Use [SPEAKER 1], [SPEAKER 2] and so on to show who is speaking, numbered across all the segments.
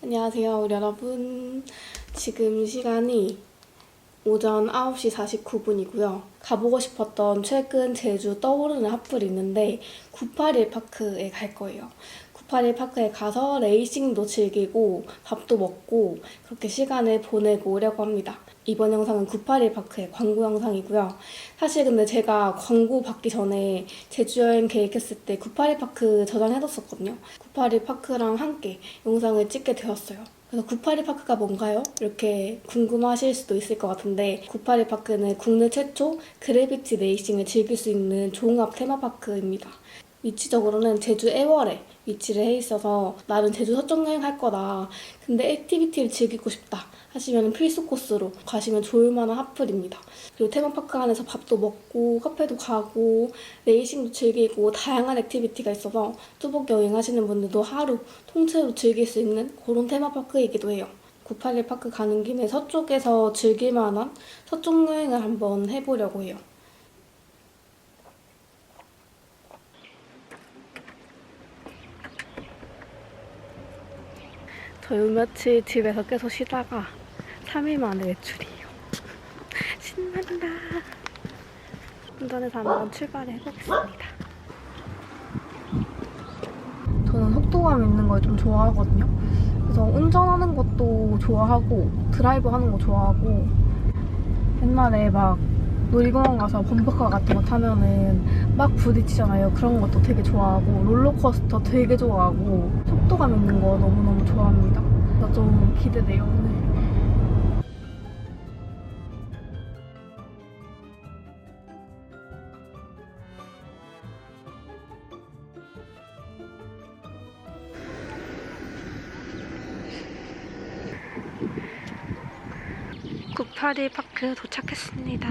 [SPEAKER 1] 안녕하세요, 여러분. 지금 시간이 오전 9시 49분이고요. 가보고 싶었던 최근 제주 떠오르는 핫플이 있는데 981 파크에 갈 거예요. 981 파크에 가서 레이싱도 즐기고 밥도 먹고 그렇게 시간을 보내고 오려고 합니다. 이번 영상은 981 파크의 광고 영상이고요. 사실 근데 제가 광고 받기 전에 제주 여행 계획했을 때 981 파크 저장해뒀었거든요. 981 파크랑 함께 영상을 찍게 되었어요. 그래서 981 파크가 뭔가요? 이렇게 궁금하실 수도 있을 것 같은데 981 파크는 국내 최초 그래비티 레이싱을 즐길 수 있는 종합 테마파크입니다. 위치적으로는 제주 애월에 위치를 해 있어서 나는 제주 서쪽 여행 할 거다. 근데 액티비티를 즐기고 싶다 하시면 필수 코스로 가시면 좋을 만한 핫플입니다. 그리고 테마파크 안에서 밥도 먹고 카페도 가고 레이싱도 즐기고 다양한 액티비티가 있어서 뚜벅 여행하시는 분들도 하루 통째로 즐길 수 있는 그런 테마파크이기도 해요. 981 파크 가는 김에 서쪽에서 즐길 만한 서쪽 여행을 한번 해보려고 해요. 저 요 며칠 집에서 계속 쉬다가 3일 만에 외출이에요. 신난다. 운전해서 한번 출발해 보겠습니다. 저는 속도감 있는 걸 좀 좋아하거든요. 그래서 운전하는 것도 좋아하고 드라이브 하는 거 좋아하고 옛날에 막 놀이공원 가서 범퍼카 같은 거 타면은 막 부딪히잖아요. 그런 것도 되게 좋아하고 롤러코스터 되게 좋아하고 속도감 있는 거 너무너무 좋아합니다. 그래서 좀 기대돼요 오늘. 구파리 파크 도착했습니다.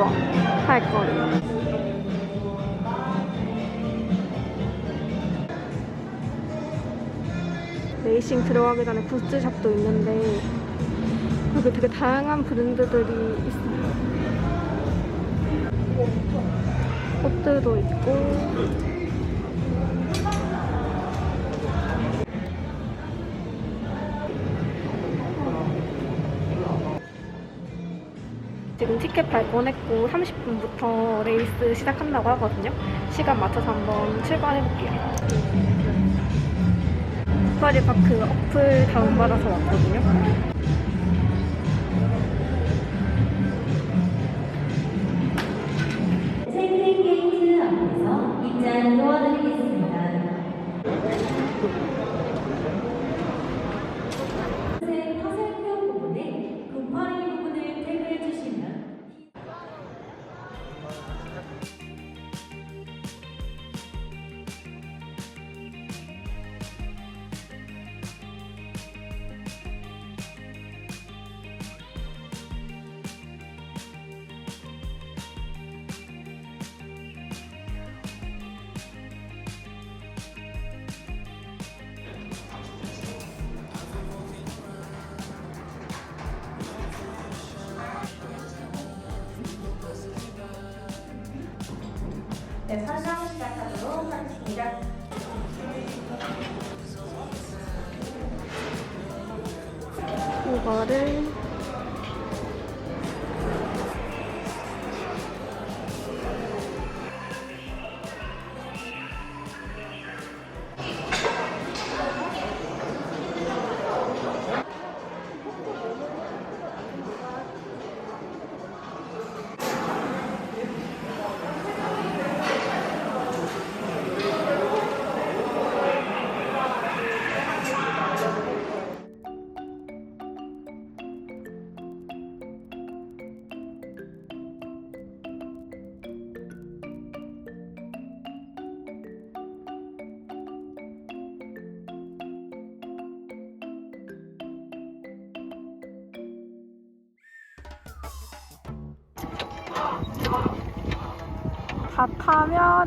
[SPEAKER 1] 1, 2번 할 거예요. 레이싱 들어가기 전에 굿즈샵도 있는데 여기 되게 다양한 브랜드들이 있어요. 옷들도 있고 티켓 발권했고 30분부터 레이스 시작한다고 하거든요. 시간 맞춰서 한번 출발해볼게요. 파리파크 어플 다운받아서 왔거든요.
[SPEAKER 2] 네, 설명 시작하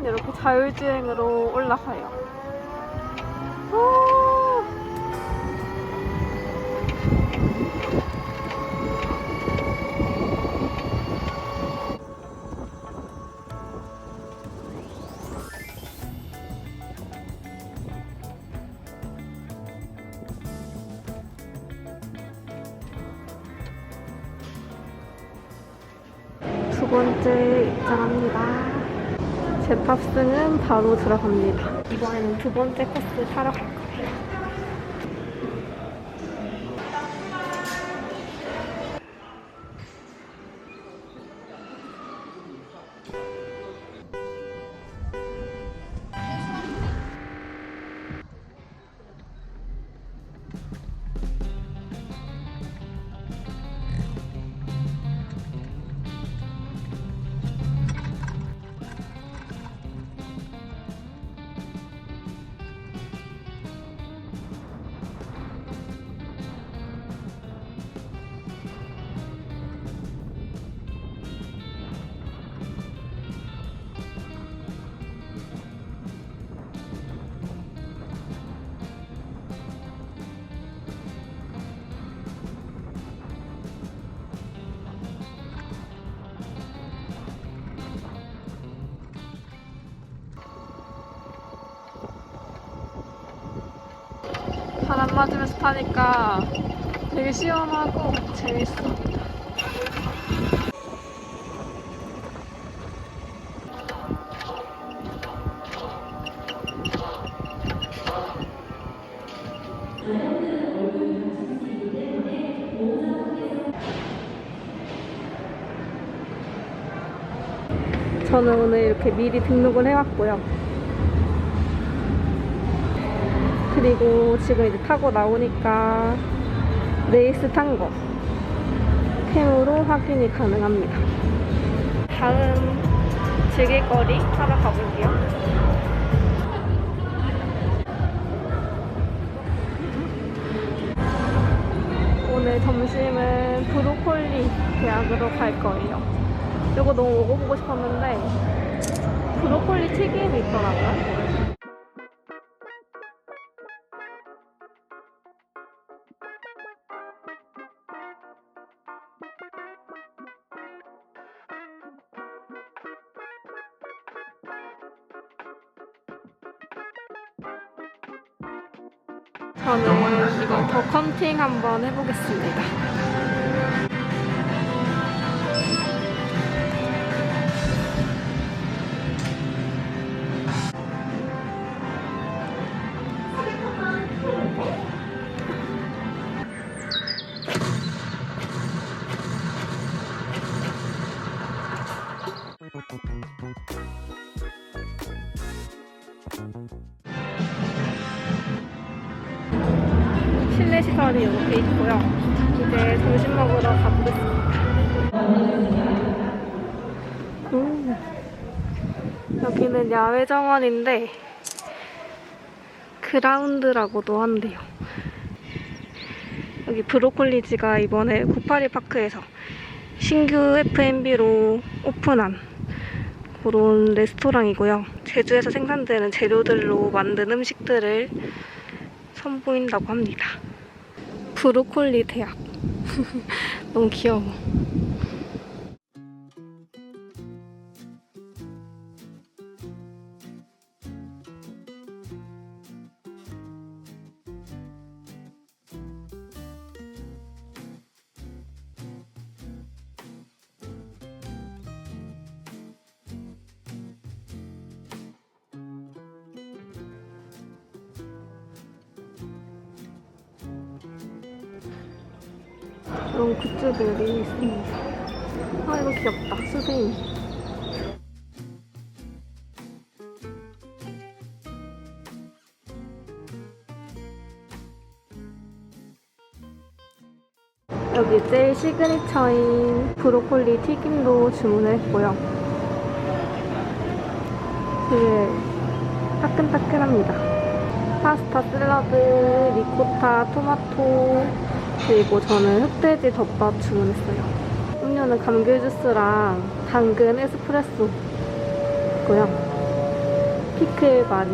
[SPEAKER 1] 이렇게 자율주행으로 올라가요. 제 탑승은 바로 들어갑니다. 이번에는 두 번째 코스 타러 갈. 맞으면서 타니까 되게 시원하고 재밌어. 저는 오늘 이렇게 미리 등록을 해왔고요. 그리고 지금 이제 타고 나오니까 레이스 탄 거 캠으로 확인이 가능합니다. 다음 즐길거리 타러 가볼게요. 오늘 점심은 브로콜리 대학으로 갈 거예요. 이거 너무 먹어보고 싶었는데 브로콜리 튀김이 있더라고요. 저는 이거 더 컨팅 한번 해보겠습니다. 먹으러 가보겠습니다. 음, 여기는 야외 정원인데 그라운드라고도 한대요. 여기 브로콜리지가 이번에 982 파크에서 신규 F&B로 오픈한 그런 레스토랑이고요. 제주에서 생산되는 재료들로 만든 음식들을 선보인다고 합니다. 브로콜리 대학. 너무 귀여워. 이런 굿즈들이 있습니다. 아, 이거 귀엽다. 수세미. 여기 제일 시그니처인 브로콜리 튀김도 주문을 했고요. 되게 따끈따끈합니다. 파스타, 샐러드, 리코타, 토마토, 그리고 저는 흑돼지 덮밥 주문했어요. 음료는 감귤 주스랑 당근 에스프레소 있고요. 피클 마리,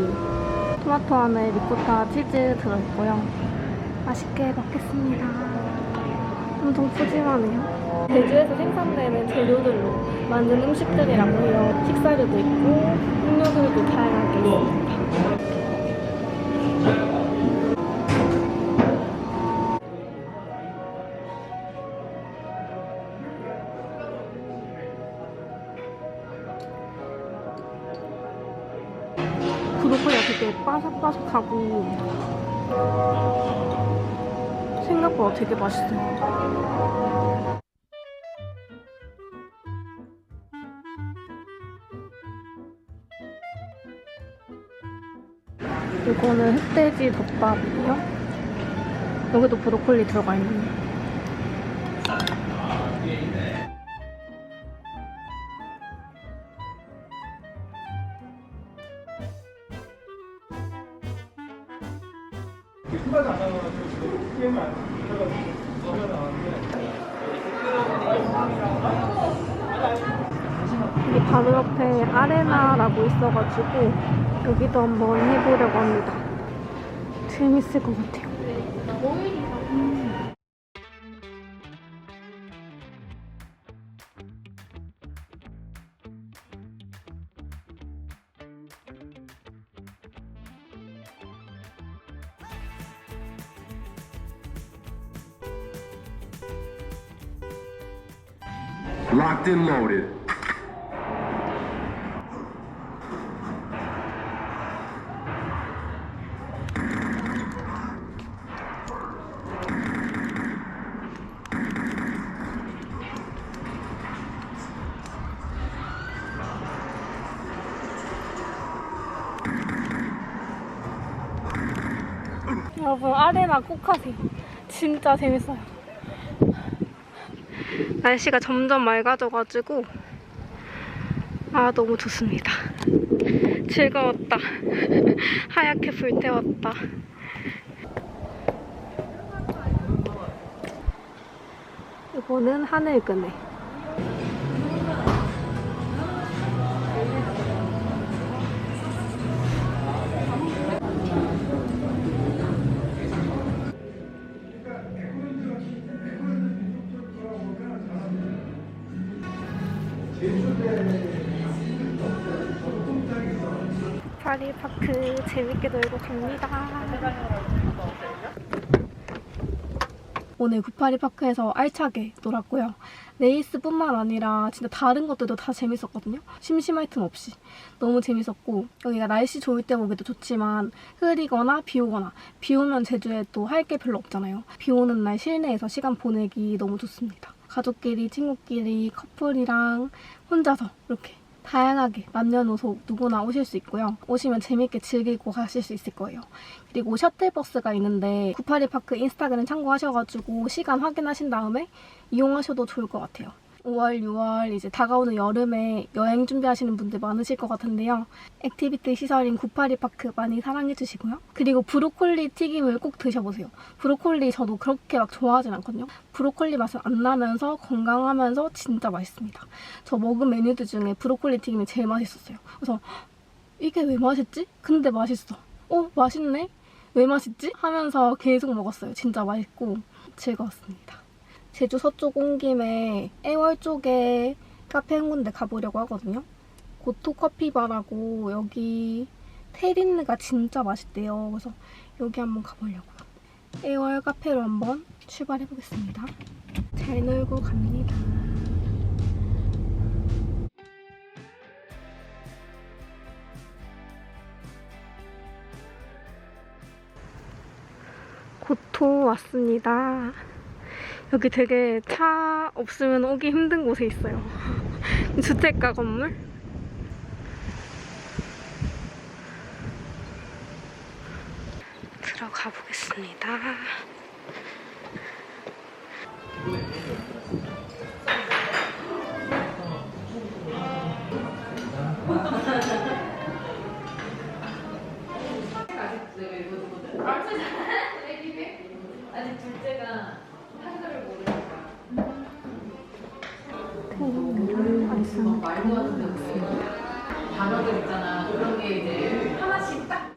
[SPEAKER 1] 토마토 안에 리코타 치즈 들어있고요. 맛있게 먹겠습니다. 엄청 푸짐하네요. 제주에서 생산되는 재료들로 만든 음식들이라고요. 식사류도 있고 음료들도 다양하게 있습니다. 되게 바삭바삭하고 생각보다 되게 맛있어요. 이거는 흑돼지 덮밥이요. 여기도 브로콜리 들어가 있네요. 여기 바로 옆에 아레나라고 있어가지고 여기도 한번 해보려고 합니다. 재밌을 것 같아요.
[SPEAKER 3] Locked and loaded.
[SPEAKER 1] 여러분 아레나 꼭 하세요. 진짜 재밌어요. 날씨가 점점 맑아져가지고 아 너무 좋습니다. 즐거웠다. 하얗게 불태웠다. 이거는 하늘그네. 재밌게 놀고 갑니다. 오늘 구파리파크에서 알차게 놀았고요. 레이스뿐만 아니라 진짜 다른 것들도 다 재밌었거든요. 심심할 틈 없이. 너무 재밌었고 여기가 날씨 좋을 때 보기도 좋지만 흐리거나 비 오거나 비 오면 제주에 또 할 게 별로 없잖아요. 비 오는 날 실내에서 시간 보내기 너무 좋습니다. 가족끼리, 친구끼리, 커플이랑 혼자서 이렇게 다양하게 남녀노소 누구나 오실 수 있고요. 오시면 재밌게 즐기고 가실 수 있을 거예요. 그리고 셔틀버스가 있는데 구파리파크 인스타그램 참고하셔가지고 시간 확인하신 다음에 이용하셔도 좋을 것 같아요. 5월, 6월 이제 다가오는 여름에 여행 준비하시는 분들 많으실 것 같은데요. 액티비티 시설인 구파리파크 많이 사랑해주시고요. 그리고 브로콜리 튀김을 꼭 드셔보세요. 브로콜리 저도 그렇게 막 좋아하진 않거든요. 브로콜리 맛은 안 나면서 건강하면서 진짜 맛있습니다. 저 먹은 메뉴들 중에 브로콜리 튀김이 제일 맛있었어요. 그래서 이게 왜 맛있지? 근데 맛있어. 어, 맛있네? 왜 맛있지? 하면서 계속 먹었어요. 진짜 맛있고 즐거웠습니다. 제주 서쪽 온 김에 애월 쪽에 카페 한 군데 가보려고 하거든요. 고토 커피바라고 여기 테린느가 진짜 맛있대요. 그래서 여기 한번 가보려고요. 애월 카페로 한번 출발해보겠습니다. 잘 놀고 갑니다. 고토 왔습니다. 여기 되게 차 없으면 오기 힘든 곳에 있어요. 주택가 건물? 들어가 보겠습니다. 테이블을 알싸
[SPEAKER 4] 말고 같은데 무슨 단어들 있잖아. 그런 게 이제 하나씩 딱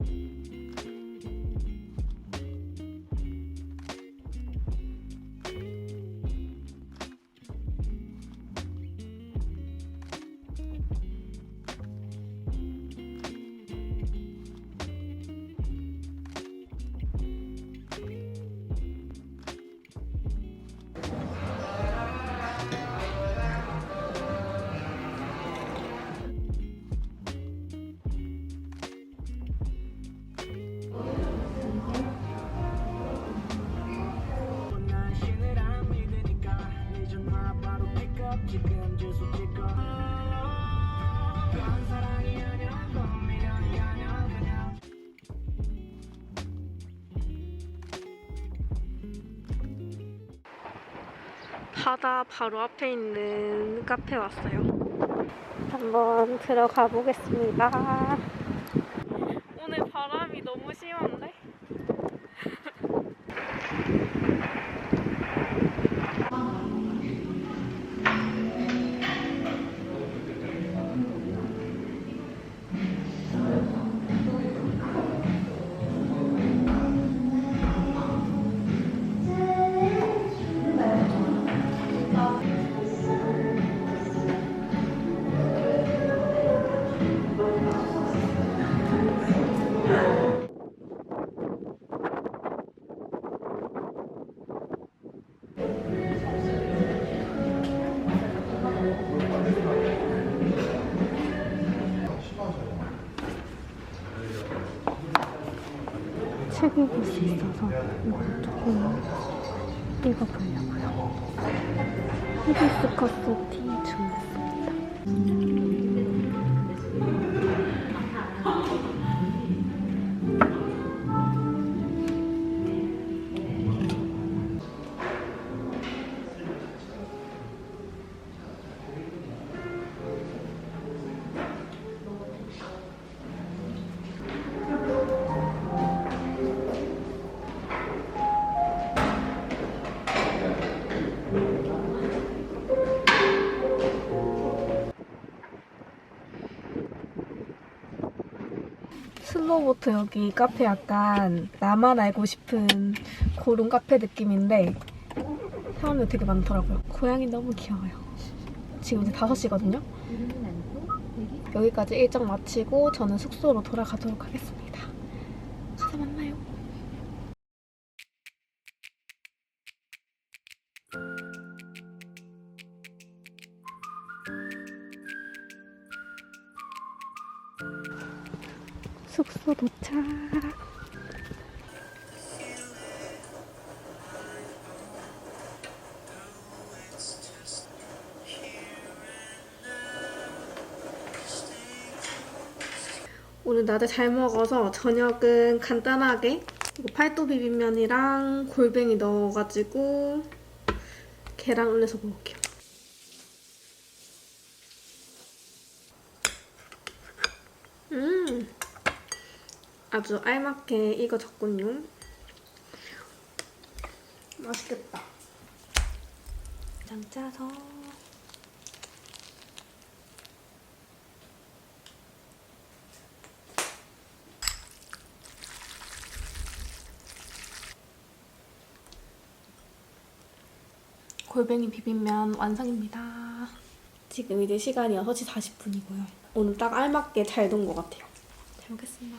[SPEAKER 1] 바다 바로 앞에 있는 카페 왔어요. 한번 들어가 보겠습니다. 책을 볼 수 있어서 이거 조금 읽어보려고요. 히비스커스 티 주문했습니다. 슬로보트 여기 카페 약간 나만 알고 싶은 그런 카페 느낌인데 사람들 되게 많더라고요. 고양이 너무 귀여워요. 지금 이제 5시거든요. 여기까지 일정 마치고 저는 숙소로 돌아가도록 하겠습니다. 오늘 낮에 잘 먹어서 저녁은 간단하게 팔도 비빔면이랑 골뱅이 넣어가지고 계란 올려서 먹을게요. 음. 아주 알맞게 익어졌군요. 맛있겠다. 장 짜서 골뱅이 비빔면 완성입니다. 지금 이제 시간이 6시 40분이고요. 오늘 딱 알맞게 잘된것 같아요. 잘 먹겠습니다.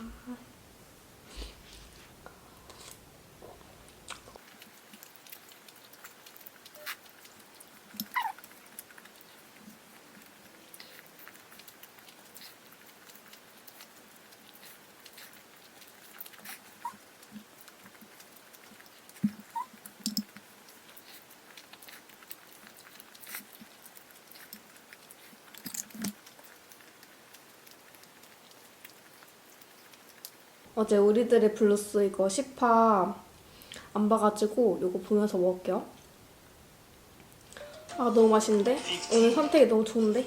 [SPEAKER 1] 어제 우리들의 블루스 이거 10화 안 봐가지고 이거 보면서 먹을게요. 아 너무 맛있는데? 오늘 선택이 너무 좋은데?